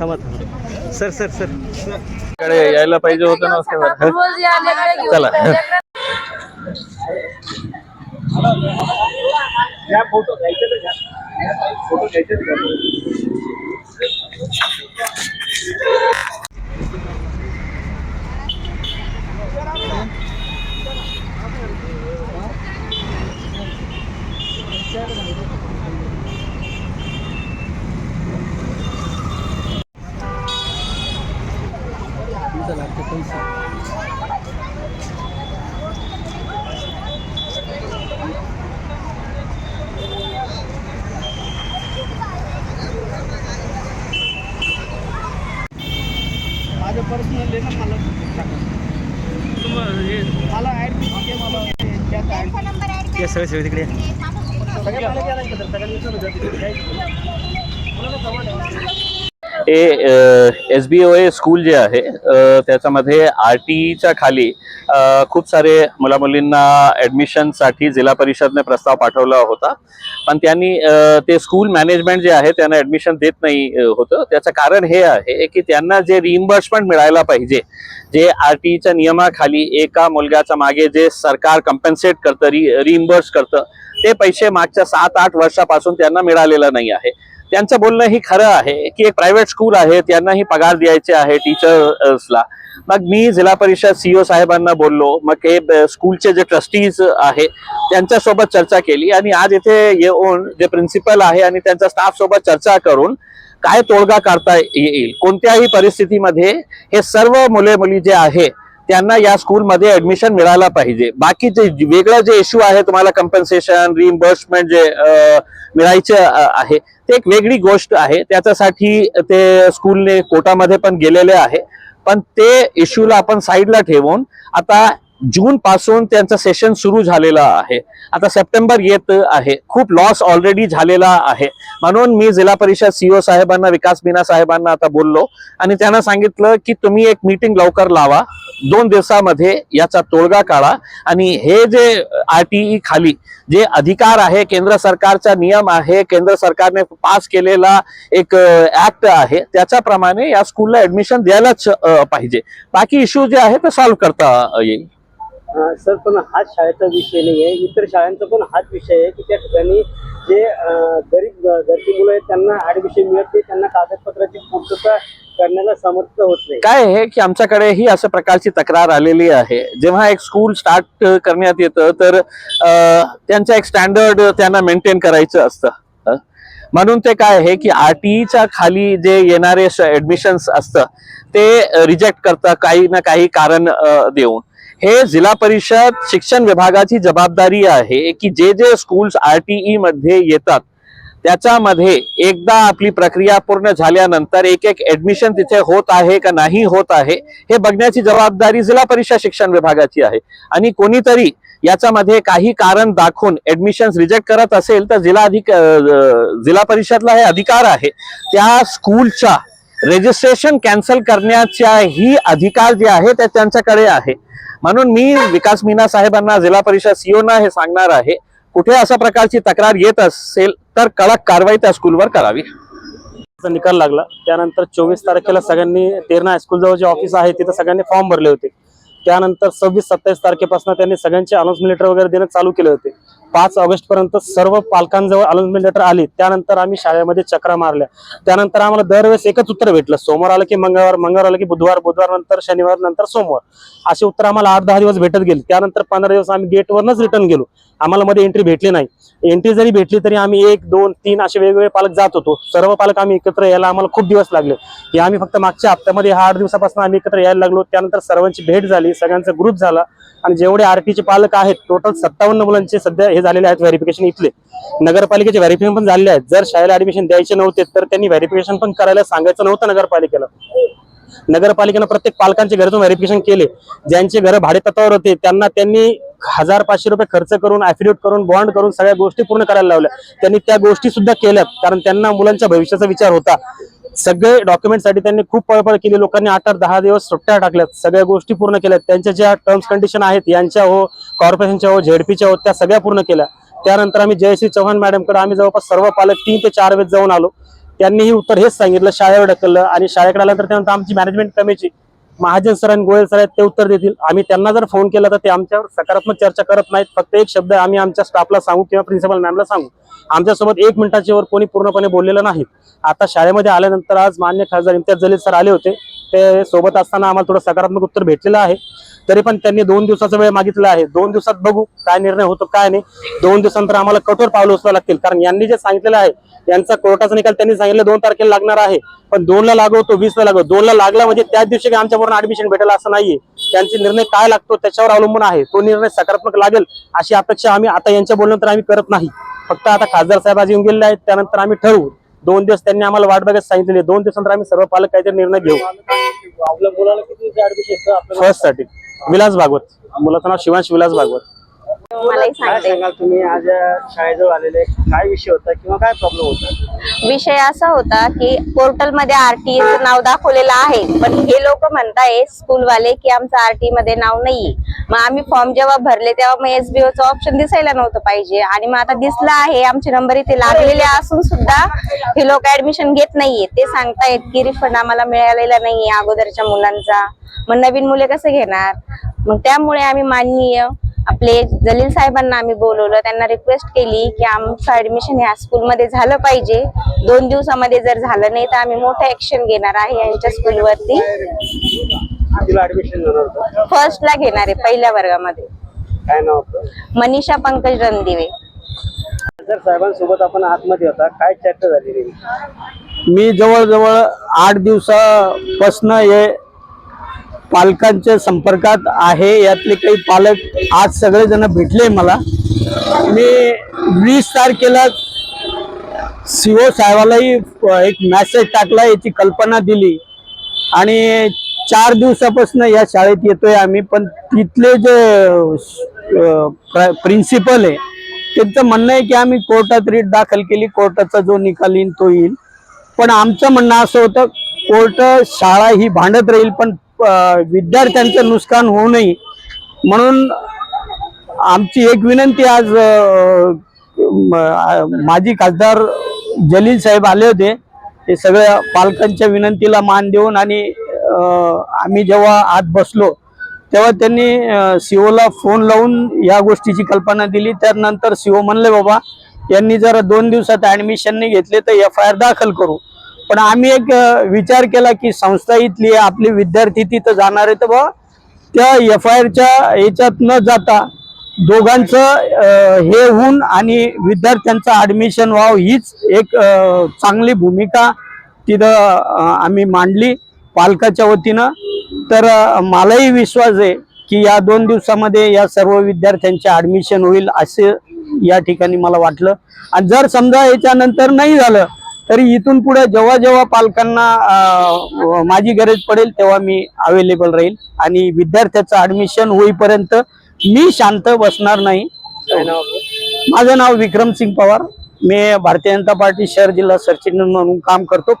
थांबा थांबा. Sir sir sir. कडे यायला पाहिजे होतं ना वाटतं. रोज या लेकरं घेऊन माझं पर्सनल आहे ना मला मला ऍड या सगळे सगळे तिकडे हे एस बी ओ ए स्कूल जे आहे त्याच्यामध्ये आर टीच्या खाली खूप सारे मुला मुलींना ॲडमिशनसाठी जिल्हा परिषदने प्रस्ताव पाठवला होता. पण त्यांनी ते स्कूल मॅनेजमेंट जे आहे त्यांना ॲडमिशन देत नाही होतं. त्याचं कारण हे आहे की त्यांना जे रिइम्बर्समेंट मिळायला पाहिजे जे आर टीच्या नियमाखाली एका मुलगाच्या मागे जे सरकार कम्पन्सेट करतं रि रिइम्बर्स करतं ते पैसे मागच्या सात आठ वर्षापासून त्यांना मिळालेलं नाही आहे. त्यांचं बोलणं ही खरं आहे की एक प्रायव्हेट स्कूल आहे त्यांनाही पगार द्यायचे आहे टीचर्सला मग मी जिल्हा परिषद सीओ साहेबांना बोललो मग हे स्कूलचे जे ट्रस्टीज आहे त्यांच्यासोबत चर्चा केली आणि आज इथे येऊन जे प्रिन्सिपल आहे आणि त्यांच्या स्टाफ सोबत चर्चा करून काय तोडगा काढता येईल? कोणत्याही परिस्थितीमध्ये हे सर्व मुले मुली जे आहे त्यांना या स्कूलमध्ये ऍडमिशन मिळायला पाहिजे. बाकीचे जे- वेगळं जे इश्यू आहे तुम्हाला कम्पन्सेशन रिइम्बर्समेंट जे मिळायचं मिळायचे आहे ते एक वेगळी गोष्ट आहे. त्याच्यासाठी ते स्कूलने कोर्टामध्ये पण गेलेले आहे. पण ते इश्यूला आपण साईडला ठेवून आता जून पासून त्यांचं सेशन सुरू झालेलं आहे. आता सप्टेंबर येत आहे. खूप लॉस ऑलरेडी झालेला आहे. म्हणून मी जिल्हा परिषद सीओ साहेबांना विकास मीना साहेबांना आता बोललो आणि त्यांना सांगितलं की तुम्ही एक मीटिंग लवकर लावा. दोन दिवसामध्ये याचा तोडगा काढा. आणि हे जे आर टी ई खाली जे अधिकार आहे केंद्र सरकारचा नियम आहे केंद्र सरकारने पास केलेला एक ऍक्ट आहे त्याच्याप्रमाणे या स्कूलला ऍडमिशन द्यायलाच पाहिजे. बाकी इश्यू जे आहे ते सॉल्व्ह करता येईल. सर पण हाच शाळेचा विषय नाही आहे. इतर शाळांचा पण हाच विषय आहे की त्या ठिकाणी जे गरीब घरची मुलं आहेत त्यांना ऍडमिशन मिळत नाही त्यांना कागदपत्राची पूर्तता करण्याला समर्थ होत नाही. काय आहे की आमच्याकडे ही अशा प्रकारची तक्रार आलेली आहे? जेव्हा एक स्कूल स्टार्ट करण्यात येतं तर त्यांचा एक स्टँडर्ड त्यांना मेंटेन करायचं असतं. म्हणून ते काय आहे की आर टीच्या खाली जे येणारे ऍडमिशन्स असतं ते रिजेक्ट करतं काही ना काही कारण देऊन. हे जिल्हा परिषद शिक्षण विभागाची जबाबदारी आहे की जे जे स्कूल्स आर टी मध्ये येतात त्याच्यामध्ये एकदा आपली प्रक्रिया पूर्ण झाल्यानंतर एक एक ऍडमिशन तिथे होत आहे का नाही होत आहे हे बघण्याची जबाबदारी जिल्हा परिषद शिक्षण विभागाची आहे. आणि कोणीतरी याच्यामध्ये काही कारण दाखवून ऍडमिशन रिजेक्ट करत असेल तर जिल्हा अधिक जिल्हा परिषदला हे अधिकार आहे. त्या स्कूलच्या रजिस्ट्रेशन कॅन्सल करण्याच्या ही अधिकार जे आहे ते त्यांच्याकडे आहे. म्हणून मी विकास मीना साहेबांना जिल्हा परिषद सीओना हे सांगणार आहे कुठे अशा प्रकारची तक्रार येत असेल तर कडक कारवाई त्या स्कूलवर करावी. निकाल लागला. त्यानंतर चोवीस तारखेला सगळ्यांनी तेरणा हायस्कूल जवळ जे ऑफिस आहे तिथं सगळ्यांनी फॉर्म भरले होते. त्यानंतर सव्वीस सत्तावीस तारखेपासून त्यांनी सगळ्यांचे अनाउन्समेंट लेटर वगैरे देणं चालू केले होते. पाच ऑगस्ट पर्यंत सर्व पालकांजवळ अनाउन्समेंट लेटर आली. त्यानंतर आम्ही शाळेमध्ये चक्रा मारल्या. त्यानंतर आम्हाला दरवेळेस एकच उत्तर भेटलं. सोमवार आलं की मंगळवार मंगळवार आलं की बुधवार बुधवार नंतर शनिवार नंतर सोमवार. असे उत्तर आम्हाला आठ दहा दिवस भेटत गेले. त्यानंतर पंधरा दिवस आम्ही गेटवरनच रिटर्न गेलो. आम्हाला मध्ये एंट्री भेटली नाही. एंट्री जरी भेटली तरी आम्ही एक दोन तीन असे वेगवेगळे पालक जात होतो. सर्व पालक आम्ही एकत्र यायला आम्हाला खूप दिवस लागले. हे आम्ही फक्त मागच्या हप्त्यामध्ये हा आठ दिवसापासून आम्ही एकत्र यायला लागलो. त्यानंतर सर्वांची भेट झाली. सगळ्यांचा ग्रुप झाला. आणि जेवढे आरटीचे पालक आहेत टोटल सत्तावन्न मुलांचे सध्या हे झालेले आहेत व्हेरिफिकेशन इथले. नगरपालिकेचे व्हेरिफिकेशन पण झालेले आहेत. जर शाळेला ऍडमिशन द्यायचे नव्हते तर त्यांनी व्हेरिफिकेशन पण करायला सांगायचं नव्हतं नगरपालिकेला. नगरपालिकेनं प्रत्येक पालकांचे घरातून व्हेरिफिकेशन केले. ज्यांचे घर भाडेतत्वावर होते त्यांना त्यांनी हजार पाचशे रुपये खर्च करून ऍफिडेट करून बॉन्ड करून सगळ्या गोष्टी पूर्ण करायला लावल्या. त्यांनी त्या गोष्टी सुद्धा केल्यात कारण त्यांना मुलांच्या भविष्याचा विचार होता. सगळे डॉक्युमेंटसाठी त्यांनी खूप पळपळ केली. लोकांनी आठ आठ दहा दिवस सुट्ट्या टाकल्यात. सगळ्या गोष्टी पूर्ण केल्यात. त्यांच्या ज्या टर्म्स कंडिशन आहेत यांच्या हो कॉर्पोरेशनच्या हो झेडपीच्या हो त्या सगळ्या पूर्ण केल्या. त्यानंतर आम्ही जयश्री चव्हाण मॅडमकडे आम्ही जवळपास सर्व पालक तीन ते चार वेळेस जाऊन आलो. त्यांनीही उत्तर हेच सांगितलं. शाळेवर ढकललं आणि शाळेकडे आल्यानंतर त्यानंतर आमची मॅनेजमेंट कमिटी महाजन सर आणि गोयल सर आहेत ते उत्तर देतील. आम्ही त्यांना जर फोन केला तर ते आमच्यावर सकारात्मक चर्चा करत नाहीत. फक्त एक शब्द आम्ही आमच्या स्टाफला सांगू किंवा प्रिन्सिपल मॅमला सांगू. आमच्यासोबत एक मिनिटाच्या वर कोणी पूर्णपणे बोललेलं नाही आता शाळेमध्ये आल्यानंतर आज मान्य खासदार इम्तियाज जलील सर आले होते. ते सोबत असताना आम्हाला थोडं सकारात्मक उत्तर भेटलेलं आहे. तरी पण त्यांनी दोन दिवसाचा वेळ मागितला आहे. दोन दिवसात बघू काय निर्णय होतो काय नाही. दोन दिवसानंतर आम्हाला कठोर पावलं उचलावं लागतील. कारण यांनी जे सांगितलेलं आहे यांचा कोर्टाचा निकाल त्यांनी सांगितलं दोन तारखेला लागणार आहे. पण दोनला लागो तो वीसला लागो दोनला लागला म्हणजे त्याच दिवशी काही आमच्याबरोबर ऍडमिशन भेटेल असं नाहीये. त्यांचे निर्णय काय लागतो त्याच्यावर अवलंबून आहे. तो निर्णय सकारात्मक लागेल अशी अपेक्षा आम्ही आता यांच्या बोलण्यानंतर आम्ही करत नाही. फक्त आता खासदार साहेब आज येऊन गेलेले आहेत त्यानंतर आम्ही ठरवू. दोन दिवस त्यांनी आम्हाला वाट बघायला सांगितलेली आहे. दोन दिवसानंतर आम्ही सर्व पालक काहीतरी निर्णय घेऊ. आपल्या मुलाला किती ऍडमिशन आपल्याला फर्स्टसाठी. विलास भागवत. मुलाचं नाव शिवांश विलास भागवत. मलाही काय सांगते. सांगाल तुम्ही? आज या शाळेजवळ आलेले काय विषय होता किंवा काय प्रॉब्लेम होता? विषय असा होता की पोर्टलमध्ये आरटी नाव दाखवलेलं आहे पण हे लोक म्हणताय स्कूलवाले की आमचं आरटी मध्ये नाव नाहीये. मग आम्ही फॉर्म जेव्हा भरले तेव्हा मग एसबीओ चं ऑप्शन दिसायला नव्हतं पाहिजे आणि मग आता दिसलं आहे आमचे नंबर इथे लागलेले असून सुद्धा हे लोक ऍडमिशन घेत नाहीये. ते सांगतायत की रिफंड आम्हाला मिळालेला नाहीये अगोदरच्या मुलांचा. मग नवीन मुले कसे घेणार? मग त्यामुळे आम्ही माननीय आपले जलील साहेबांना आम्ही बोलवलं त्यांना रिक्वेस्ट केली की आमचं ऍडमिशन ह्या स्कूलमध्ये झालं पाहिजे. दोन दिवसामध्ये जर झालं नाही तर आम्ही मोठं ऍक्शन घेणार आहे यांच्या स्कूलवरती फर्स्टला घेणार आहे पहिल्या वर्गामध्ये. काय नाव आपलं? मनीषा पंकज रणदिवे. जर साहेबांसोबत आपण आतमध्ये होता. काय चर्चा झाली मी जवळजवळ आठ दिवसापासनं हे पालकांच्या संपर्कात आहे यातले काही पालक आज सगळेजण भेटले मला. मी वीस तारखेला सीओ साहेबालाही एक मॅसेज टाकला याची कल्पना दिली. आणि चार दिवसापासून या शाळेत येतोय आम्ही पण तिथले जे प्रिन्सिपल आहे त्यांचं म्हणणं आहे की आम्ही कोर्टात रीट दाखल केली कोर्टाचा जो निकाल येईल तो येईल. पण आमचं म्हणणं असं होतं कोर्ट शाळा ही भांडत राहील पण विद्यार्थ्यांचं नुकसान होऊ नये. म्हणून आमची एक विनंती आज माजी खासदार जलील साहेब आले होते. ते सगळ्या पालकांच्या विनंतीला मान देऊन आणि आम्ही जेव्हा आत बसलो तेव्हा त्यांनी सीओला फोन लावून या गोष्टीची कल्पना दिली. त्यानंतर सीओ म्हणले बाबा यांनी जर दोन दिवसात ऍडमिशन नाही घेतले तर एफ आय आर दाखल करू. पण आम्ही एक विचार केला की संस्था इथली आपले विद्यार्थी तिथं जाणार आहे तर बा त्या एफ आय आरच्या याच्यात न जाता दोघांचं हे होऊन आणि विद्यार्थ्यांचं ॲडमिशन व्हावं हीच एक चांगली भूमिका तिथं आम्ही मांडली पालकाच्या वतीनं. तर मलाही विश्वास आहे की या दोन दिवसामध्ये या सर्व विद्यार्थ्यांचे ॲडमिशन होईल असे या ठिकाणी मला वाटलं. आणि जर समजा याच्यानंतर नाही झालं तरी इथून पुढे जेव्हा जेव्हा पालकांना माझी गरज पडेल तेव्हा मी अवेलेबल राहील. आणि विद्यार्थ्याचं ऍडमिशन होईपर्यंत मी शांत बसणार नाही. माझं नाव विक्रम सिंग पवार. मी भारतीय जनता पार्टी शहर जिल्हा सरचिटणीस म्हणून काम करतो.